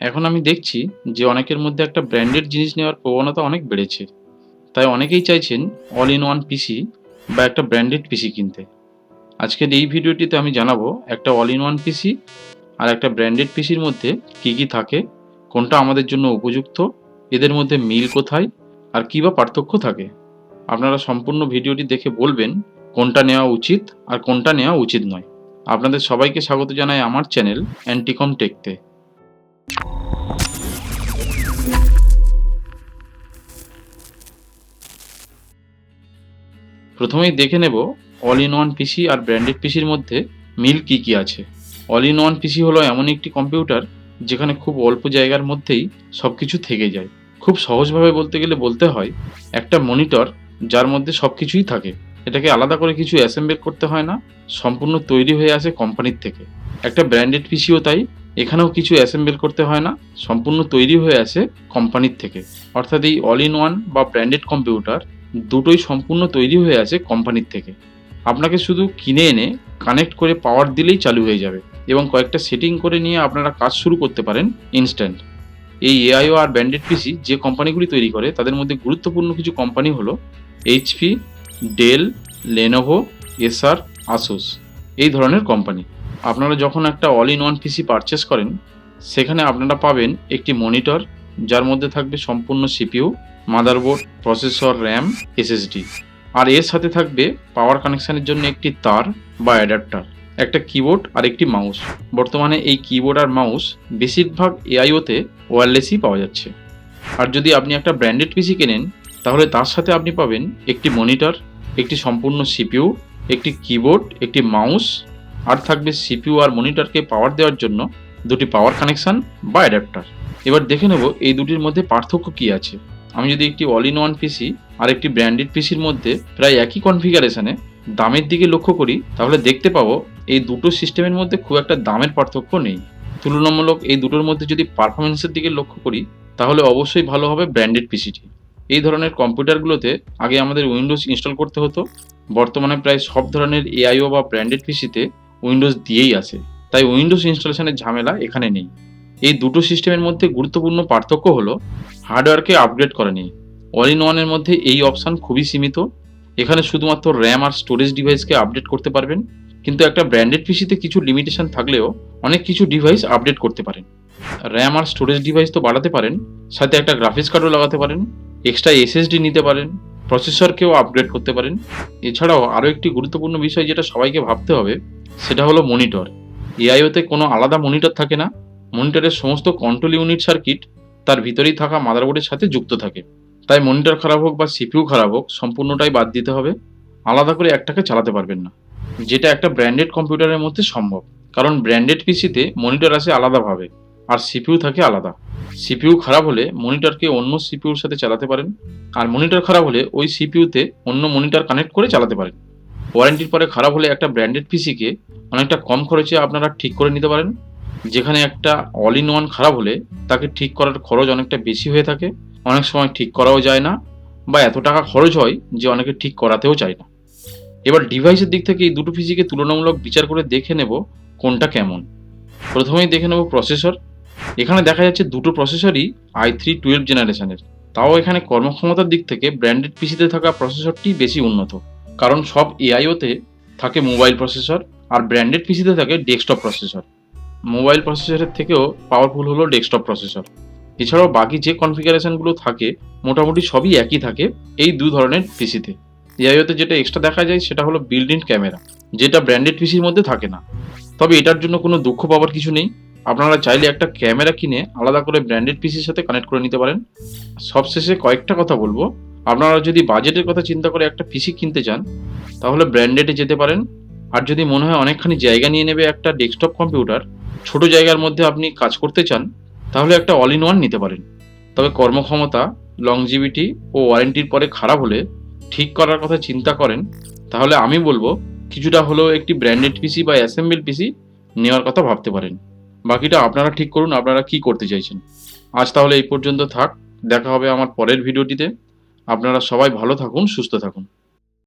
এখন আমি দেখছি যে অনেকের মধ্যে একটা ব্র্যান্ডেড জিনিস নেওয়ার প্রবণতা অনেক বেড়েছে। তাই অনেকেই চাইছেন অল ইন ওয়ান পিসি বা একটা ব্র্যান্ডেড পিসি কিনতে। আজকের এই ভিডিওটিতে আমি জানাব একটা অল ইন ওয়ান পিসি আর একটা ব্র্যান্ডেড পিসির মধ্যে কী কী থাকে, কোনটা আমাদের জন্য উপযুক্ত, এদের মধ্যে মিল কোথায়, আর কী বা পার্থক্য থাকে। আপনারা সম্পূর্ণ ভিডিওটি দেখে বলবেন কোনটা নেওয়া উচিত আর কোনটা নেওয়া উচিত নয়। আপনাদের সবাইকে স্বাগত জানাই আমার চ্যানেল অ্যান্টিকম টেকতে প্রথমেই দেখে নেব অল ইন ওয়ান পিসি আর ব্র্যান্ডেড পিসির মধ্যে মিল কি কি আছে। অল ইন ওয়ান পিসি হলো এমন একটি কম্পিউটার যেখানে খুব অল্প জায়গার মধ্যেই সব কিছু থেকে যায়। খুব সহজভাবে বলতে গেলে বলতে হয়, একটা মনিটর যার মধ্যে সব কিছুই থাকে। এটাকে আলাদা করে কিছু অ্যাসেম্বল করতে হয় না, সম্পূর্ণ তৈরি হয়ে আসে কোম্পানির থেকে। একটা ব্র্যান্ডেড পিসিও তাই, এখানেও কিছু অ্যাসেম্বল করতে হয় না, সম্পূর্ণ তৈরি হয়ে আসে কোম্পানির থেকে। অর্থাৎ এই অল ইন ওয়ান বা ব্র্যান্ডেড কম্পিউটার দুটোই সম্পূর্ণ তৈরি হয়ে আছে কোম্পানির থেকে। আপনাকে শুধু কিনে এনে কানেক্ট করে পাওয়ার দিলেই চালু হয়ে যাবে এবং কয়েকটা সেটিং করে নিয়ে আপনারা কাজ শুরু করতে পারেন ইনস্ট্যান্ট এই এআইও আর ব্র্যান্ডেড পিসি যে কোম্পানিগুলি তৈরি করে, তাদের মধ্যে গুরুত্বপূর্ণ কিছু কোম্পানি হলো HP Dell Lenovo Acer Asus এই ধরনের কোম্পানি। আপনারা যখন একটা all in one PC purchase করেন, সেখানে আপনারা পাবেন একটি মনিটর যার মধ্যে থাকবে সম্পূর্ণ CPU motherboard, processor, RAM, SSD. আর এর সাথে থাকবে পাওয়ার কানেকশানের জন্য একটি তার বা অ্যাডাপ্টার, একটা কিবোর্ড আর একটি মাউস। বর্তমানে এই কিবোর্ড আর মাউস বেশিরভাগ এআইওতে ওয়্যারলেসই পাওয়া যাচ্ছে। আর যদি আপনি একটা ব্র্যান্ডেড পিসি কেনেন, তাহলে তার সাথে আপনি পাবেন একটি মনিটর, একটি সম্পূর্ণ সিপিইউ, একটি কিবোর্ড, একটি মাউস, আর থাকবে সিপিইউ আর মনিটরকে পাওয়ার দেওয়ার জন্য দুটি পাওয়ার কানেকশন বা অ্যাডাপ্টার। এবার দেখে নেব এই দুটির মধ্যে পার্থক্য কী আছে। আমি যদি একটি অল ইন ওয়ান পিসি আর একটি ব্র্যান্ডেড পিসির মধ্যে প্রায় একই কনফিগারেশনে দামের দিকে লক্ষ্য করি, তাহলে দেখতে পাবো এই দুটো সিস্টেমের মধ্যে খুব একটা দামের পার্থক্য নেই। তুলনামূলক এই দুটোর মধ্যে যদি পারফরমেন্সের দিকে লক্ষ্য করি, তাহলে অবশ্যই ভালো হবে ব্র্যান্ডেড পিসিটি এই ধরনের কম্পিউটারগুলোতে আগে আমাদের উইন্ডোজ ইনস্টল করতে হতো। বর্তমানে প্রায় সব ধরনের এআইও বা ব্র্যান্ডেড পিসিতে উইন্ডোজ দিয়েই আসে তাই উইন্ডোজ ইনস্টলেশনের ঝামেলা এখানে নেই। এই দুটো সিস্টেমের মধ্যে গুরুত্বপূর্ণ পার্থক্য হলো হার্ডওয়্যারকে আপগ্রেড করা নিয়ে অল ইন ওয়ানের মধ্যে এই অপশান খুবই সীমিত। এখানে শুধুমাত্র র্যাম আর স্টোরেজ ডিভাইসকে আপডেট করতে পারবেন। কিন্তু একটা ব্র্যান্ডেড পিসিতে কিছু লিমিটেশন থাকলেও অনেক কিছু ডিভাইস আপডেট করতে পারেন। র্যাম আর স্টোরেজ ডিভাইস তো বাড়াতে পারেন, সাথে একটা গ্রাফিক্স কার্ডও লাগাতে পারেন এক্সট্রা এসএসডি নিতে পারেন প্রসেসরকেও আপগ্রেড করতে পারেন। এছাড়াও আরও একটি গুরুত্বপূর্ণ বিষয় যেটা সবাইকে ভাবতে হবে, সেটা হলো মনিটর এআইওতে কোনো আলাদা মনিটর থাকে না। মনিটরের সমস্ত কন্ট্রোল ইউনিট সার্কিট তার ভিতরেই থাকা মাদারবোর্ডের সাথে যুক্ত থাকে। তাই মনিটর খারাপ হোক বা সিপিইউ খারাপ হোক, সম্পূর্ণটাই বাদ দিতে হবে। আলাদা করে একটাকে চালাতে পারবেন না। যেটা একটা ব্র্যান্ডেড কম্পিউটারের মধ্যে সম্ভব। কারণ ব্র্যান্ডেড পিসিতে মনিটর আসে আলাদাভাবে, আর সিপিইউ থাকে আলাদা। সিপিইউ খারাপ হলে মনিটরকে অন্য সিপিউর সাথে চালাতে পারেন, আর মনিটর খারাপ হলে ওই সিপিইউতে অন্য মনিটর কানেক্ট করে চালাতে পারেন। ওয়ারেন্টির পরে খারাপ হলে একটা ব্র্যান্ডেড পিসিকে অনেকটা কম খরচে আপনারা ঠিক করে নিতে পারেন। যেখানে একটা অল ইন ওয়ান খারাপ হলে তাকে ঠিক করার খরচ অনেকটা বেশি হয়ে থাকে। অনেক সময় ঠিক করাও যায় না বা এত টাকা খরচ হয় যে অনেকে ঠিক করাতেও চায় না। এবার ডিভাইসের দিক থেকে এই দুটো পিসিকে তুলনামূলক বিচার করে দেখে নেব কোনটা কেমন। প্রথমেই দেখে নেব প্রসেসর এখানে দেখা যাচ্ছে দুটো প্রসেসরই আই থ্রি টুয়েলভ জেনারেশনের তাও এখানে কর্মক্ষমতার দিক থেকে ব্র্যান্ডেড পিসিতে থাকা প্রসেসরটি বেশি উন্নত। কারণ সব এআইওতে থাকে মোবাইল প্রসেসর আর ব্র্যান্ডেড পিসিতে থাকে ডেস্কটপ প্রসেসর মোবাইল প্রসেসরের থেকেও পাওয়ারফুল হলো ডেস্কটপ প্রসেসর। এছাড়াও বাকি যে কনফিগারেশনগুলো থাকে, মোটামুটি সবই একই থাকে এই দু ধরনের পিসিতে। এআইওতে যেটা এক্সট্রা দেখা যায় সেটা হলো বিল্ড ইন ক্যামেরা যেটা ব্র্যান্ডেড পিসির মধ্যে থাকে না। তবে এটার জন্য কোনো দুঃখ পাওয়ার কিছু নেই। আপনারা চাইলে একটা ক্যামেরা কিনে আলাদা করে ব্র্যান্ডেড পিসির সাথে কানেক্ট করে নিতে পারেন। সবশেষে কয়েকটা কথা বলব। আপনারা যদি বাজেটের কথা চিন্তা করে একটা পিসি কিনতে চান, তাহলে ব্র্যান্ডেডে যেতে পারেন। আর যদি মনে হয় অনেকখানি জায়গা নিয়ে নেবে একটা ডেস্কটপ কম্পিউটার ছোট জায়গার মধ্যে আপনি কাজ করতে চান, তাহলে একটা অল ইন ওয়ান নিতে পারেন। তবে কর্মক্ষমতা লংজিভিটি ও ওয়ারেন্টির পরে খারাপ হলে ঠিক করার কথা চিন্তা করেন, তাহলে আমি বলব কিছুটা হলেও একটি ব্র্যান্ডেড পিসি বা অ্যাসেম্বল পিসি নেওয়ার কথা ভাবতে পারেন। বাকিটা আপনারা ঠিক করুন, আপনারা কি করতে চাইছেন। আজ তাহলে এই পর্যন্ত থাক, দেখা হবে আমার পরের ভিডিওটিতে আপনারা সবাই ভালো থাকুন, সুস্থ থাকুন।